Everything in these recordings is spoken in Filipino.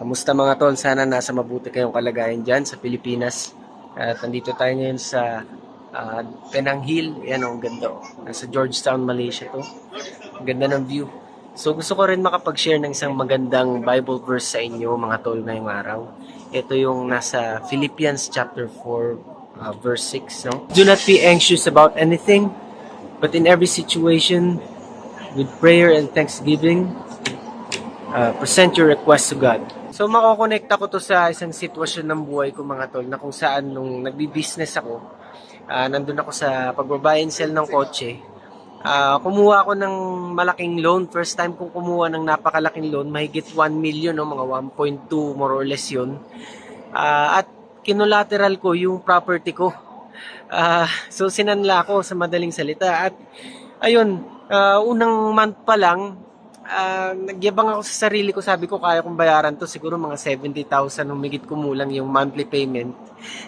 Kamusta mga tol? Sana nasa mabuti kayong kalagayan dyan sa Pilipinas. At nandito tayo ngayon sa ah, Penang Hill. Yan ang ganda. oh. Nasa Georgetown, Malaysia to. Ang ganda ng view. So gusto ko rin makapag-share ng isang magandang Bible verse sa inyo mga tol ngayong araw. Ito yung nasa Philippians chapter 4 ah, verse 6. No? Do not be anxious about anything, but in every situation, with prayer and thanksgiving, uh, present your request to God. So makokonekta ko to sa isang sitwasyon ng buhay ko mga tol na kung saan nung nagbi-business ako, ah, nandun ako sa pagbabuy and sell ng kotse. Ah, kumuha ako ng malaking loan. First time kong kumuha ng napakalaking loan, mahigit 1 million, no? mga 1.2 more or less yun. Ah, at kinolateral ko yung property ko. Ah, so sinanla ko sa madaling salita. At ayun, ah, unang month pa lang, ah, nagyabang ako sa sarili ko. Sabi ko, kaya kong bayaran to. Siguro mga 70,000 humigit kumulang yung monthly payment.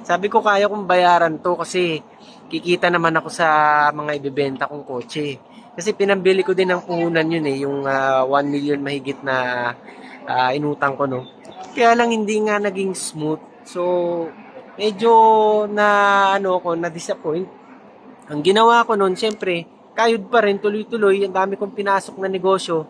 Sabi ko, kaya kong bayaran to kasi kikita naman ako sa mga ibebenta kong kotse. Kasi pinambili ko din ng puhunan yun eh, yung ah, 1 million mahigit na ah, inutang ko, no. Kaya lang hindi nga naging smooth. So, medyo na ano ko, na disappoint. Ang ginawa ko noon, syempre, kayod pa rin, tuloy-tuloy, ang dami kong pinasok na negosyo.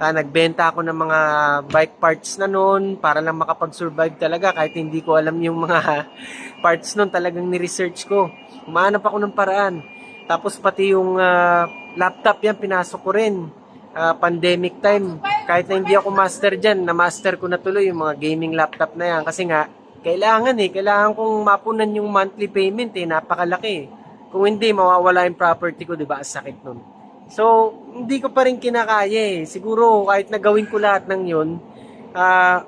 Ah, nagbenta ako ng mga bike parts na noon para lang makapag-survive talaga kahit hindi ko alam yung mga parts noon talagang ni-research ko. Umahanap ako ng paraan. Tapos pati yung ah, laptop yan, pinasok ko rin. Ah, pandemic time. Kahit na hindi ako master dyan, na-master ko na tuloy yung mga gaming laptop na yan. Kasi nga, kailangan eh, kailangan kong mapunan yung monthly payment eh, napakalaki. Kung hindi, mawawala yung property ko, di ba? Ang sakit nun. So, hindi ko pa rin kinakaya eh. Siguro, kahit nagawin ko lahat ng yun, ah,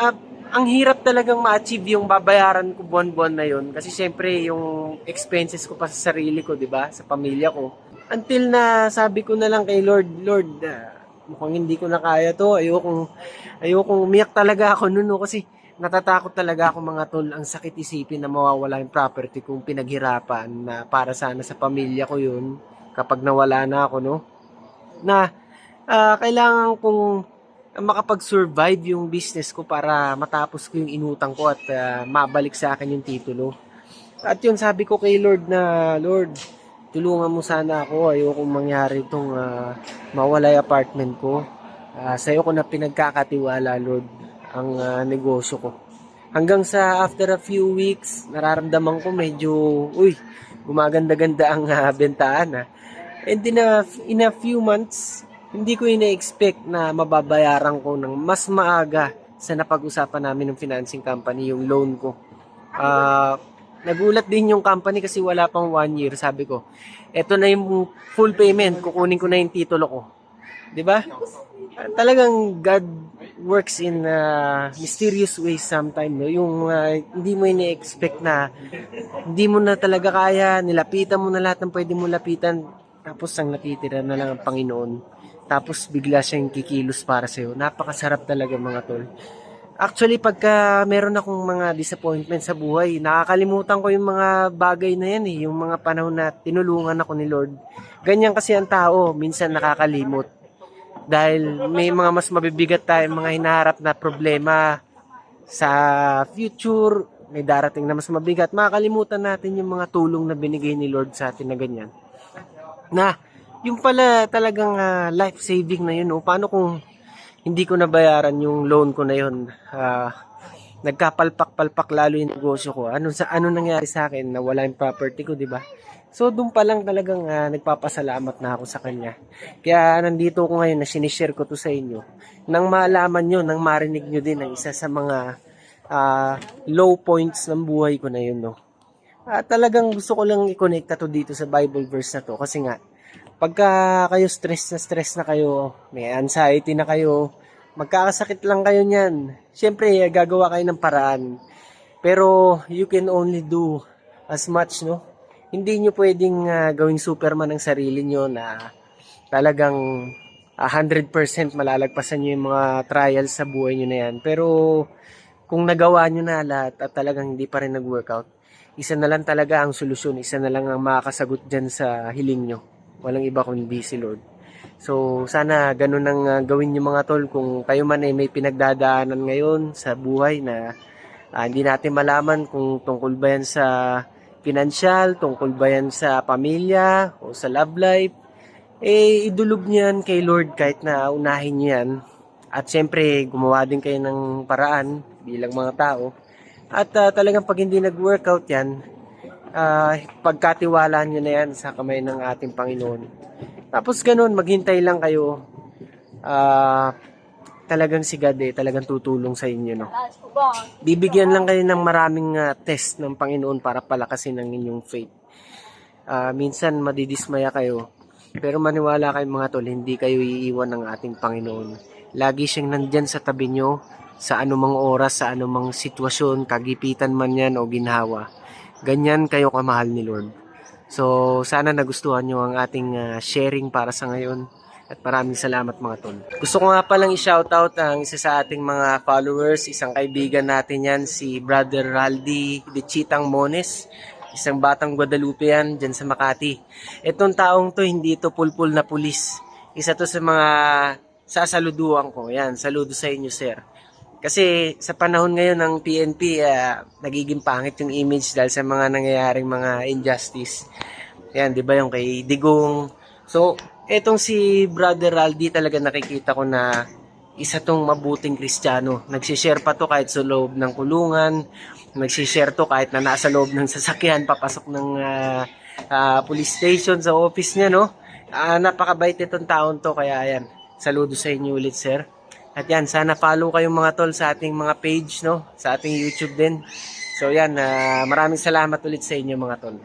ah, ang hirap talagang ma-achieve yung babayaran ko buwan-buwan na yun. Kasi syempre, yung expenses ko pa sa sarili ko, di ba? Sa pamilya ko. Until na sabi ko na lang kay Lord, Lord, ah, mukhang hindi ko na kaya to. Ayokong, ayokong umiyak talaga ako nun, no? Kasi natatakot talaga ako mga tol. Ang sakit isipin na mawawala yung property kong pinaghirapan na para sana sa pamilya ko yun kapag nawala na ako, no? Na ah, kailangan kong makapag-survive yung business ko para matapos ko yung inutang ko at ah, mabalik sa akin yung titulo. At yun, sabi ko kay Lord na, Lord, tulungan mo sana ako. Ayokong mangyari itong ah, mawala yung apartment ko. Ah, sa'yo ko na pinagkakatiwala, Lord, ang ah, negosyo ko. Hanggang sa after a few weeks, nararamdaman ko medyo, uy, gumaganda-ganda ang ah, bentaan. ah. And in a, in a few months, hindi ko ina-expect na mababayaran ko ng mas maaga sa napag-usapan namin ng financing company, yung loan ko. Ah, nagulat din yung company kasi wala pang one year. Sabi ko, eto na yung full payment, kukunin ko na yung titulo ko. ba? Ah, talagang God works in ah, mysterious ways sometimes. No? Yung ah, hindi mo ina-expect na hindi mo na talaga kaya, nilapitan mo na lahat ng pwede mo lapitan, tapos ang natitira na lang ang Panginoon. Tapos bigla siyang kikilos para sa'yo. Napakasarap talaga mga tol. Actually, pagka meron akong mga disappointment sa buhay, nakakalimutan ko yung mga bagay na yan eh. Yung mga panahon na tinulungan ako ni Lord. Ganyan kasi ang tao, minsan nakakalimot. Dahil may mga mas mabibigat tayong mga hinaharap na problema sa future, may darating na mas mabigat. Makakalimutan natin yung mga tulong na binigay ni Lord sa atin na ganyan. Na, yung pala talagang ah, life-saving na yun. O, paano kung hindi ko nabayaran yung loan ko na yun? Ah, nagkapalpak-palpak lalo yung negosyo ko. Ano sa ano nangyari sa akin na wala yung property ko, di ba? So doon pa lang talagang ah, nagpapasalamat na ako sa kanya. Kaya nandito ko ngayon na sinishare ko to sa inyo. Nang malaman nyo, nang marinig nyo din ang isa sa mga ah, low points ng buhay ko na yun, no? Ah, talagang gusto ko lang i-connecta to dito sa Bible verse na to kasi nga pagka kayo stress na stress na kayo, may anxiety na kayo, magkakasakit lang kayo niyan. Siyempre, gagawa kayo ng paraan. Pero you can only do as much, no? Hindi nyo pwedeng ah, gawing superman ang sarili nyo na talagang ah, 100% malalagpasan nyo yung mga trials sa buhay nyo na yan. Pero kung nagawa nyo na lahat at talagang hindi pa rin nag-workout, isa na lang talaga ang solusyon, isa na lang ang makakasagot dyan sa hiling nyo. Walang iba kundi si Lord. So, sana ganun ang ah, gawin niyo mga tol kung kayo man ay may pinagdadaanan ngayon sa buhay na ah, hindi natin malaman kung tungkol ba yan sa pinansyal, tungkol ba yan sa pamilya o sa love life. Eh, idulog niyan kay Lord kahit na unahin niyo yan. At syempre, gumawa din kayo ng paraan bilang mga tao. At ah, talagang pag hindi nag-workout yan, ah, pagkatiwalaan nyo na yan sa kamay ng ating Panginoon. Tapos ganun, maghintay lang kayo. Ah, talagang si God eh, talagang tutulong sa inyo, no? Bibigyan lang kayo ng maraming ah, test ng Panginoon para palakasin ang inyong faith. Ah, minsan madidismaya kayo, pero maniwala kayo mga tol, hindi kayo iiwan ng ating Panginoon. Lagi siyang nandyan sa tabi nyo, sa anumang oras, sa anumang sitwasyon, kagipitan man yan o ginhawa. Ganyan kayo kamahal ni Lord. So, sana nagustuhan nyo ang ating ah, sharing para sa ngayon. At maraming salamat mga tol. Gusto ko nga palang i-shoutout ang isa sa ating mga followers, isang kaibigan natin yan, si Brother Raldi de Chitang Mones. Isang batang Guadalupe yan, dyan sa Makati. Itong taong to, hindi to pulpul na pulis. Isa to sa mga sasaluduan ko. Yan, saludo sa inyo, sir. Kasi sa panahon ngayon ng PNP, ah, nagiging pangit yung image dahil sa mga nangyayaring mga injustice. Yan, di ba yung kay Digong. So, etong si Brother Raldi talaga nakikita ko na isa tong mabuting kristyano. Nagsishare pa to kahit sa loob ng kulungan. Nagsishare to kahit na nasa loob ng sasakyan, papasok ng ah, ah, police station sa office niya, no? Ah, napakabait itong taon to, kaya yan. Saludo sa inyo ulit, sir. At yan, sana follow kayong mga tol sa ating mga page, no? Sa ating YouTube din. So yan, ah, maraming salamat ulit sa inyo mga tol.